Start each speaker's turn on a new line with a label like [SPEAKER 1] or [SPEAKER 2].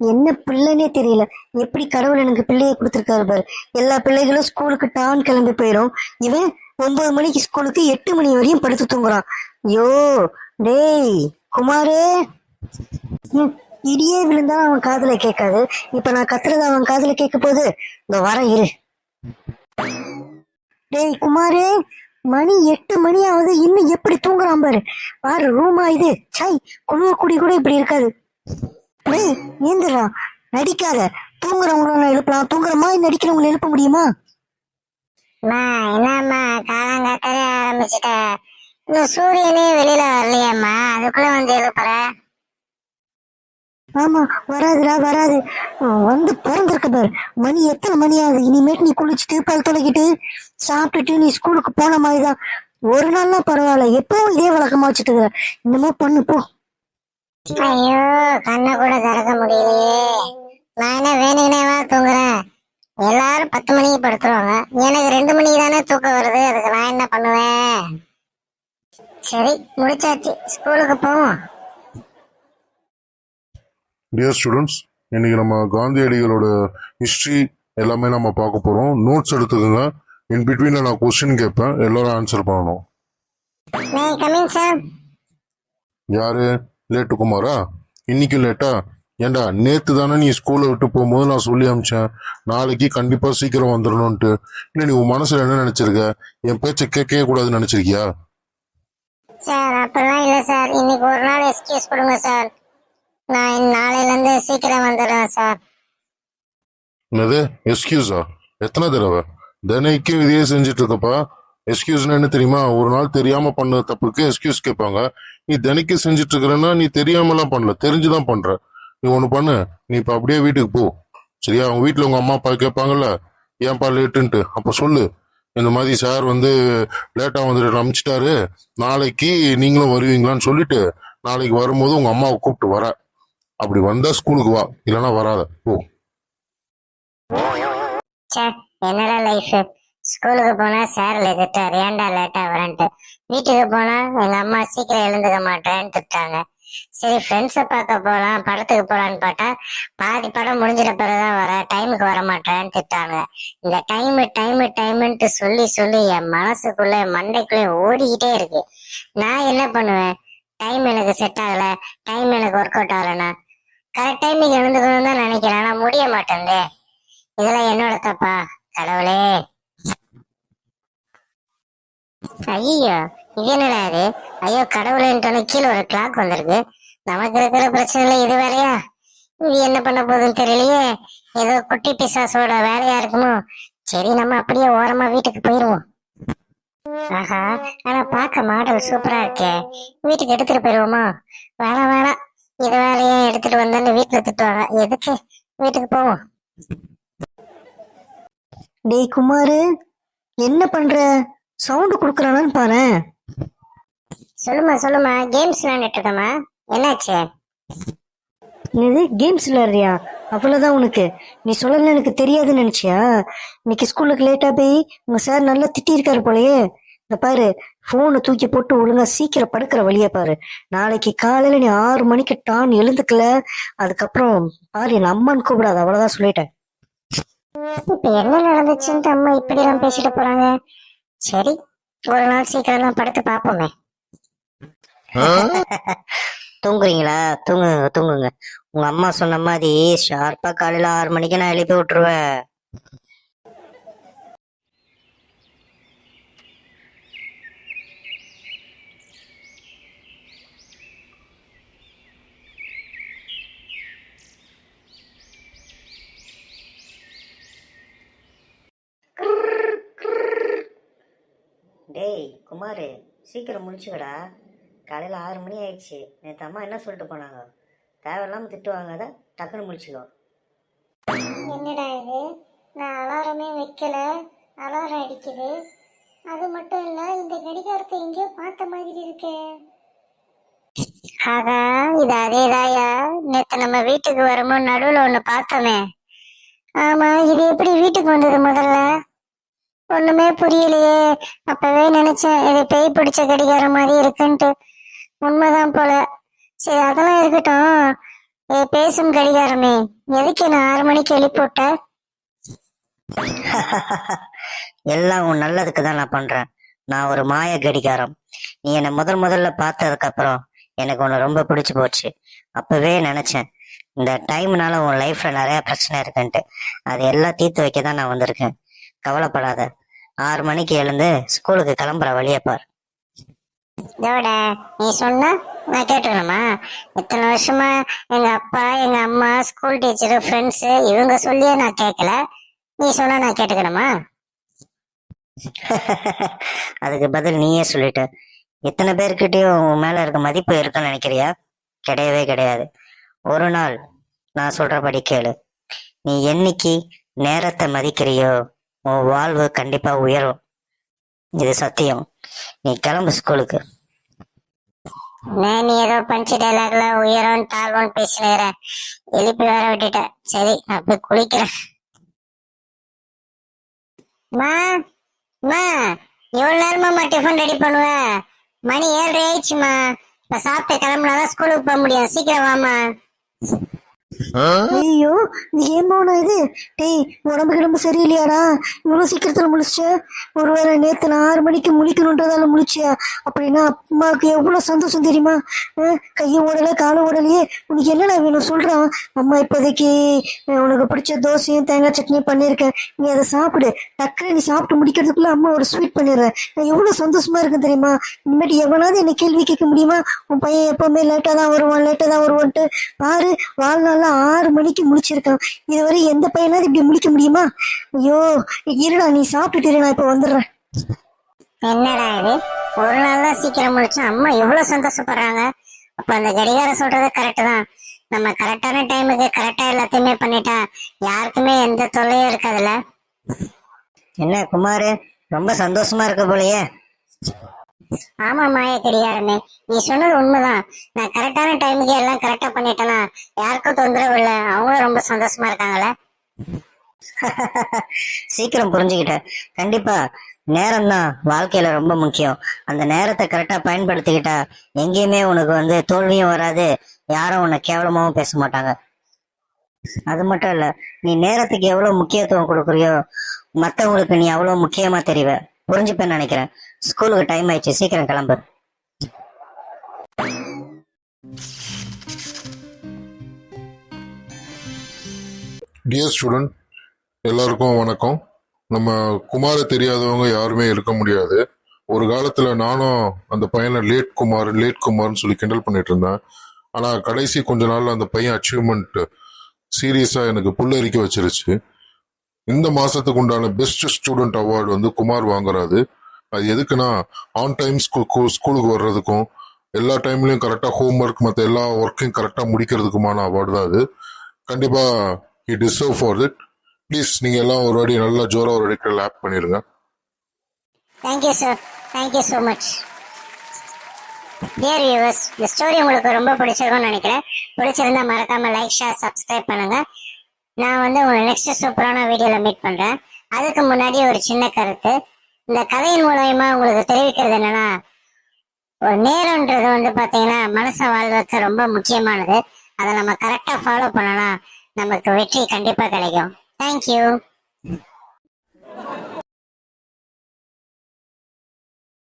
[SPEAKER 1] என்ன பிள்ளைனே தெரியல. எப்படி கடவுள் எனக்கு பிள்ளையை கொடுத்துருக்காரு பாரு. எல்லா பிள்ளைகளும் ஸ்கூலுக்கு டான் கிளம்பி போயிடும் இவன் ஒன்பது மணிக்கு ஸ்கூலுக்கு எட்டு மணி வரையும் படுத்து தூங்குறான். ஐயோ டேய் குமாரே. இடியே விழுந்தாலும் அவன் காதுல கேட்காது. இப்ப நான் கத்துறது அவன் காதுல கேட்க போகுது இந்த வர இரு. டேய் குமாரே மணி எட்டு மணி ஆகுது இன்னும் எப்படி தூங்குறான் பாரு. பாரு ரூமா இது. சை குழுவ குடி கூட இப்படி இருக்காது. டேய் ஏந்திரா நடிக்காத. தூங்குறவங்கள எழுப்பலாம். தூங்குற மாதிரி நடிக்கிறவங்கள எழுப்ப முடியுமா?
[SPEAKER 2] அம்மா என்னம்மா காலங்காத்தாலே ஆரம்பிச்சுட்ட. இன்னும் சூரியனே வெளியில வரலையாம்மா. அதுக்குள்ள வந்து எழுப்புற?
[SPEAKER 1] ஆமா வராதுடா வராது. வந்து பிறந்திருக்க பாரு. மணி எத்தனை மணி ஆகுது? இனிமேட்டு நீ குளிச்சுட்டு பல் துளைக்கிட்டு சாப்பிட்டுட்டு நீ ஸ்கூலுக்கு போன மாதிரிதான். ஒரு நாள்லாம் பரவாயில்ல. எப்பவும் இதே வழக்கமா வச்சுட்டு. இன்னமும் பண்ணு போ.
[SPEAKER 2] ஐயோ கண்ணை கூட திறக்க முடியலையே. நான் என்ன வேணுங்கனேவா தூங்குறேன். எல்லாரும் பத்து மணிக்கு படுத்துருவாங்க. எனக்கு ரெண்டு மணிக்கு தானே தூக்கம் வருது. அதுக்கு நான் என்ன பண்ணுவேன்? சரி முடிச்சாச்சு. ஸ்கூலுக்கு போவோம்.
[SPEAKER 3] டியர் ஸ்டூடெண்ட்ஸ் இன்னைக்கு நம்ம காந்தியடிகளோட ஹிஸ்ட்ரி எல்லாமே நம்ம பார்க்க போறோம். நோட்ஸ் எடுத்துக்கோங்க. இன் பிட்வீன்ல நான் கொஸ்டின் கேட்பேன். எல்லாரும் ஆன்சர் பண்ணணும். யாரு? லேட்டு குமாரா இன்னைக்கு லேட்டா? ஏண்டா நேத்து தானே நீ ஸ்கூலை விட்டு போகும்போது நான் சொல்லி அமிச்சேன். நாளைக்கு கண்டிப்பா சீக்கிரம் வந்துடணும்ட்டு இல்லை நீ உன் மனசுல என்ன நினைச்சிருக்க? என் பேச்சை கேட்கவே கூடாதுன்னு நினைச்சிருக்கியா?
[SPEAKER 2] சார் அப்படிலாம் இல்லை சார். இன்னைக்கு ஒரு நாள் எக்ஸ்கியூஸ் கொடுங்க சார். நான் நாளையிலேருந்து சீக்கிரம் வந்துடுறேன் சார்.
[SPEAKER 3] என்னது? எக்ஸ்கியூஸா எத்தனை தடவை? தினைக்கும் இதையே செஞ்சுட்டு இருக்கப்பா. எக்ஸ்கியூஸ்னா என்ன தெரியுமா? ஒரு நாள் தெரியாம பண்ண தப்புக்கு எக்ஸ்கியூஸ் கேட்பாங்க. நீ தினைக்கும் செஞ்சுட்டு இருக்கிறன்னா நீ தெரியாமலாம் பண்ணல. தெரிஞ்சுதான் பண்ற. நீ ஒன்று பண்ணு. நீ இப்போ அப்படியே வீட்டுக்கு போ. சரியா? அவங்க வீட்டில் உங்க அம்மா அப்பா கேட்பாங்கல்ல? ஏன்பா லேட்டுன்ட்டு அப்போ சொல்லு. இந்த மாதிரி சார் வந்து லேட்டாக வந்துட்டு அனுப்பிச்சிட்டாரு. நாளைக்கு நீங்களும் வருவீங்களான்னு சொல்லிட்டு நாளைக்கு வரும்போது உங்க அம்மாவை கூப்பிட்டு வர. அப்படி வந்தா ஸ்கூலுக்கு வா. இல்லைன்னா வராத. போ.
[SPEAKER 2] என்னடா லைஃப் ஸ்கூலுக்கு போனா சார் திட்டாரு ஏன்டா லேட்டா வரேன்ட்டு. வீட்டுக்கு போனா எங்க அம்மா சீக்கிரம் எழுந்துக்க மாட்டேன்னு திட்டாங்க சரி ஃப்ரெண்ட்ஸை பார்க்க போலாம் படத்துக்கு போகலான்னு பார்த்தா பாதி படம் முடிஞ்சிட பிறகுதான் வர டைமுக்கு வர மாட்டேன்னு திட்டாங்க இந்த டைம் டைம் டைமுன்ட்டு சொல்லி சொல்லி என் மனசுக்குள்ள மண்டைக்குள்ள ஓடிக்கிட்டே இருக்கு. நான் என்ன பண்ணுவேன்? டைம் எனக்கு செட் ஆகல டைம் எனக்கு ஒர்க் அவுட் ஆகலண்ணா கரெக்ட் டைமுக்கு எழுந்துக்கணும்னு தான் நினைக்கிறேன் ஆனா முடிய மாட்டேங்குது. இதெல்லாம் என்னோட தப்பா? கடவுளே. ஐயோ இது என்னடா இது? ஐயோ கடவுளேன்ட்டு கீழே ஒரு கிளாக் வந்திருக்கு. நமக்கு இருக்கிற பிரச்சனைல இது வேறையா? இது என்ன பண்ண போகுதுன்னு தெரியலையே. ஏதோ குட்டி பிசாசோட வேலையா இருக்குமோ? சரி நம்ம அப்படியே ஓரமா வீட்டுக்கு போயிருவோம். ஆஹா ஆனா பார்க்க மாடல் சூப்பரா இருக்கே. வீட்டுக்கு எடுத்துட்டு போயிருவோமா? வேணாம் வேணாம் இது வேலையே எடுத்துட்டு வந்தேன்னு வீட்டுல திட்டுவாங்க. எதுக்கு வீட்டுக்கு போவோம்?
[SPEAKER 1] டேய் குமாரு என்ன பண்ற? சவுண்டு கொடுக்குறானான்னு பாரு.
[SPEAKER 2] சொல்லுமா சொல்லுமா கேம்ஸ் விளையாண்டுட்டு இருக்கமா என்னாச்சு?
[SPEAKER 1] இது கேம்ஸ் விளையாடுறியா? அவ்வளவுதான் உனக்கு. நீ சொல்லல எனக்கு தெரியாதுன்னு நினைச்சியா? இன்னைக்கு ஸ்கூலுக்கு லேட்டா போய் உங்க சார் நல்லா திட்டியிருக்காரு போலயே. இந்த பாரு போனை தூக்கி போட்டு ஒழுங்கா சீக்கிரம் படுக்கிற வழியா பாரு. நாளைக்கு காலையில நீ ஆறு மணிக்கு டான் எழுந்துக்கல. அதுக்கப்புறம் பாரு என் அம்மான்னு கூப்பிடாது. அவ்வளவுதான் சொல்லிட்டேன்.
[SPEAKER 2] இப்ப என்ன நடந்துச்சுன்ட்டு அம்மா இப்படி எல்லாம் பேசிட்டு போறாங்க? சரி ஒரு நாள் சீக்கிரம் படுத்து பாப்போமே.
[SPEAKER 1] தூங்குறீங்களா? தூங்குங்க தூங்குங்க. உங்க அம்மா சொன்ன மாதிரி ஷார்ப்பா காலையில ஆறு மணிக்கு நான் எழுப்பி விட்டுருவேன் டேய் குமாரு சீக்கிரம் முடிச்சுக்கடா. காலையில் ஆறு மணி ஆயிடுச்சு. நேற்று அம்மா என்ன சொல்லிட்டு போனாங்க? தேவையில்லாமல் திட்டுவாங்க அதை டக்குன்னு முடிச்சுக்கோ.
[SPEAKER 2] என்னடா இது? நான் அலாரமே வைக்கல. அலாரம் அடிக்குது. அது மட்டும் இல்ல இந்த கடிகாரத்தை எங்கேயோ பார்த்த மாதிரி இருக்கே. ஆகா இது அதேதாயா? நேத்து நம்ம வீட்டுக்கு வரும்போது நடுவுல ஒண்ணு பார்த்தோமே. ஆமா இது எப்படி வீட்டுக்கு வந்தது முதல்ல? ஒண்ணுமே புரியலையே. அப்பவே நினைச்சேன் இது பேய் பிடிச்ச கடிகாரம் மாதிரி இருக்குன்ட்டு. உண்மைதான் போல. சரி அதெல்லாம் இருக்கட்டும். பேசும் கடிகாரமே எதுக்கு நான் ஆறு மணிக்கு எழுப்பிவிட்ட?
[SPEAKER 1] எல்லாம் உன் நல்லதுக்கு தான் நான் பண்றேன். நான் ஒரு மாய கடிகாரம். நீ என்னை முதல் முதல்ல பார்த்ததுக்கு அப்புறம் எனக்கு உன்னை ரொம்ப பிடிச்சு போச்சு. அப்பவே நினைச்சேன் இந்த டைம்னால உன் லைஃப்ல நிறைய பிரச்சனை இருக்குன்ட்டு. அது எல்லாம் தீர்த்து வைக்க தான் நான் வந்திருக்கேன். கவலைப்படாத. ஆறு மணிக்கு எழுந்து ஸ்கூலுக்கு கிளம்புற வழியை பார்.
[SPEAKER 2] இதோட நீ சொன்னா நான் கேட்டுக்கணுமா இத்தனை வருஷமா எங்க அப்பா எங்க அம்மா ஸ்கூல் டீச்சரு ஃப்ரெண்ட்ஸ் இவங்க சொல்லியே நான் கேட்கல நீ சொன்னா நான் கேட்டுக்கணுமா?
[SPEAKER 1] அதுக்கு பதில் நீயே சொல்லிட்ட. இத்தனை பேர்கிட்டயும் உன் மேல இருக்க மதிப்பு இருக்குன்னு நினைக்கிறியா? கிடையவே கிடையாது. ஒரு நாள் நான் சொல்றபடி கேளு. நீ என்னைக்கு நேரத்தை மதிக்கிறியோ உன் வாழ்வு கண்டிப்பா உயரும். இது சத்தியம். நீ கிளம்பு ஸ்கூலுக்கு.
[SPEAKER 2] நான் நீ ஏதோ பஞ்சு டைலாக்ல உயரம் தாழ்வம் பேசினுற எழுப்பி வர விட்டுட்ட சரி நான் போய் குளிக்கிறேன். மா மா எவ்வளவு நேரமாம்மா டிஃபன் ரெடி பண்ணுவ? மணி ஏழரை ஆயிடுச்சுமா. இப்ப சாப்பிட்டு கிளம்புனாதான் ஸ்கூலுக்கு போக முடியும். சீக்கிரம் வாமா
[SPEAKER 1] ஐயோ நீ ஏமாவனா இது? டேய் உடம்பு கிடம்பு சரியில்லையாடா? இவ்வளவு சீக்கிரத்துல முழிச்சு ஒருவேளை நேத்து நான் ஆறு மணிக்கு முழிக்கணுன்றதால முழிச்சியா? அப்படின்னா அம்மாவுக்கு எவ்வளவு சந்தோஷம் தெரியுமா? அஹ், கையும் ஓடல காலும் ஓடலையே. உனக்கு என்னடா வேணும் சொல்றான் அம்மா இப்போதைக்கு உனக்கு பிடிச்ச தோசையும் தேங்காய் சட்னியும் பண்ணியிருக்கேன் நீ அதை சாப்பிடு. டக்குனு நீ சாப்பிட்டு முடிக்கிறதுக்குள்ள அம்மா ஒரு ஸ்வீட் பண்ணிடுறேன் நான் எவ்வளவு சந்தோஷமா இருக்கும் தெரியுமா? இனிமேட்டு எவனாவது என்ன கேள்வி கேட்க முடியுமா? உன் பையன் எப்பவுமே லேட்டா தான் வருவான் லேட்டா தான் வருவான்ட்டு. பாரு வாழ்நாள் வாழ்நாள்ல ஆறு மணிக்கு முடிச்சிருக்கான். இதுவரை எந்த பையனாவது இப்படி முடிக்க முடியுமா? ஐயோ இருடா நீ சாப்பிட்டுட்டு நான் இப்ப வந்துடுறேன்.
[SPEAKER 2] என்னடா இது? ஒரு நாள் தான் சீக்கிரம் முடிச்சோம் அம்மா எவ்வளவு சந்தோஷப்படுறாங்க. அப்ப அந்த கடிகாரம் சொல்றது கரெக்ட் தான். நம்ம கரெக்டான டைமுக்கு கரெக்டா எல்லாத்தையுமே பண்ணிட்டா யாருக்குமே எந்த தொல்லையும் இருக்காதுல்ல?
[SPEAKER 1] என்ன குமாரு ரொம்ப சந்தோஷமா இருக்க போலயே.
[SPEAKER 2] ஆமா மாய கடிகாரமே நீ சொன்னது உண்மைதான். நான் கரெக்டான டைமுக்கு எல்லாம் கரெக்டா பண்ணிட்டேனா யாருக்கும் தொந்தரவு இல்லை. அவங்களும் ரொம்ப சந்தோஷமா இருக்காங்கள
[SPEAKER 1] சீக்கிரம் புரிஞ்சுக்கிட்டேன் கண்டிப்பா நேரம் தான் வாழ்க்கையில ரொம்ப முக்கியம். அந்த நேரத்தை கரெக்டா பயன்படுத்திக்கிட்டா எங்கேயுமே உனக்கு வந்து தோல்வியும் வராது. யாரும் உன்னை கேவலமாவும் பேச மாட்டாங்க. அது மட்டும் இல்ல நீ நேரத்துக்கு எவ்வளவு முக்கியத்துவம் கொடுக்குறியோ மத்தவங்களுக்கு நீ அவ்வளவு முக்கியமா தெரிவ. புரிஞ்சுப்பேன்னு நினைக்கிறேன். ஸ்கூலுக்கு டைம் ஆயிடுச்சு. சீக்கிரம் கிளம்பு.
[SPEAKER 3] டியர் ஸ்டூடெண்ட் எல்லாருக்கும் வணக்கம். நம்ம குமார தெரியாதவங்க யாருமே இருக்க முடியாது. ஒரு காலத்தில் நானும் அந்த பையனை லேட் குமார் லேட் குமார்னு சொல்லி கிண்டல் பண்ணிட்டு இருந்தேன். ஆனால் கடைசி கொஞ்ச நாள் அந்த பையன் அச்சீவ்மெண்ட் சீரியஸாக எனக்கு புல்லரிக்க வச்சிருச்சு. இந்த மாதத்துக்கு உண்டான பெஸ்ட் ஸ்டூடெண்ட் அவார்டு வந்து குமார் வாங்குறாரு. அது எதுக்குன்னா ஆன் டைம் ஸ்கூலுக்கு வர்றதுக்கும் எல்லா டைம்லயும் கரெக்டாக ஹோம் ஒர்க் மற்ற எல்லா ஒர்க்கையும் கரெக்டாக முடிக்கிறதுக்குமான அவார்டு தான் அது. கண்டிப்பாக he deserve for it please நீங்கள் எல்லாம் ஒரு வாடி நல்லா ஜோராக ஒரு வாட்டி லேப் பண்ணிருங்க
[SPEAKER 2] thank you sir thank you so much dear viewers இந்த ஸ்டோரி உங்களுக்கு ரொம்ப பிடிச்சிருக்கும்னு நினைக்கிறேன். பிடிச்சிருந்தா மறக்காம லைக் ஷேர் சப்ஸ்கிரைப் பண்ணுங்க. நான் வந்து உங்களை நெக்ஸ்ட் சூப்பரான வீடியோவில் மீட் பண்ணுறேன் அதுக்கு முன்னாடி ஒரு சின்ன கருத்து. இந்த கதையின் மூலயமா உங்களுக்கு தெரிவிக்கிறது என்னன்னா ஒரு நேரம்ன்றது வந்து பாத்தீங்கன்னா மனசை வாழ்வதற்கு ரொம்ப முக்கியமானது. அதை நம்ம கரெக்டா ஃபாலோ பண்ணனா நமக்கு வெற்றி கண்டிப்பா கிடைக்கும். தேங்க்யூ